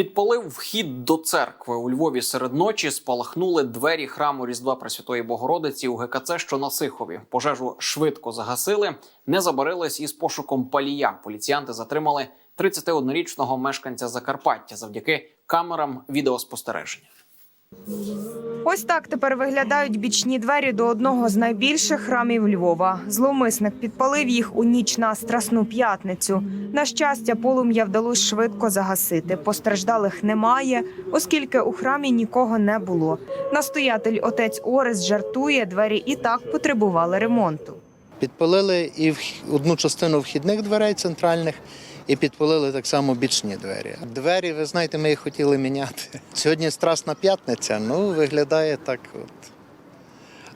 Підпалив вхід до церкви у Львові серед ночі. Спалахнули двері храму Різдва Пресвятої Богородиці у ГКЦ, що на Сихові. Пожежу швидко загасили. Не забарились із пошуком палія. Поліціянти затримали 31-річного мешканця Закарпаття завдяки камерам відеоспостереження. Ось так тепер виглядають бічні двері до одного з найбільших храмів Львова. Зловмисник підпалив їх у ніч на Страсну п'ятницю. На щастя, полум'я вдалося швидко загасити. Постраждалих немає, оскільки у храмі нікого не було. Настоятель отець Орес жартує, двері і так потребували ремонту. Підпалили і одну частину вхідних дверей центральних, і підпалили так само бічні двері. Двері, ви знаєте, ми їх хотіли міняти. Сьогодні Страсна п'ятниця, ну виглядає так. От.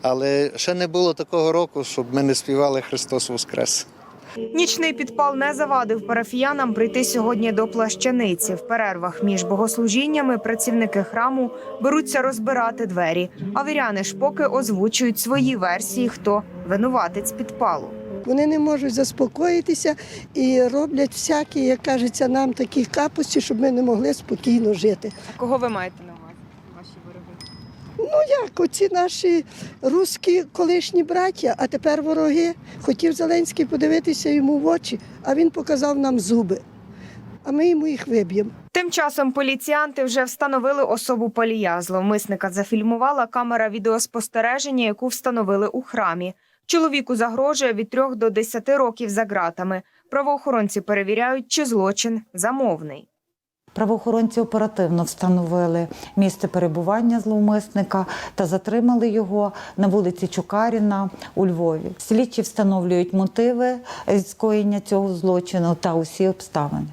Але ще не було такого року, щоб ми не співали Христос Воскрес. Нічний підпал не завадив парафіянам прийти сьогодні до плащаниці. В перервах між богослужіннями працівники храму беруться розбирати двері. А віряни ж поки озвучують свої версії, хто винуватець підпалу. Вони не можуть заспокоїтися і роблять всякі, як кажеться, нам такі капусті, щоб ми не могли спокійно жити. Кого ви маєте на увазі? Ваші вороги? Ну як оці наші русські колишні браття, а тепер вороги. Хотів Зеленський подивитися йому в очі, а він показав нам зуби. А ми йому їх виб'ємо. Тим часом поліціянти вже встановили особу палія. Зловмисника зафільмувала камера відеоспостереження, яку встановили у храмі. Чоловіку загрожує від 3 до 10 років за ґратами. Правоохоронці перевіряють, чи злочин замовний. Правоохоронці оперативно встановили місце перебування зловмисника та затримали його на вулиці Чукаріна у Львові. Слідчі встановлюють мотиви е, скоєння цього злочину та усі обставини.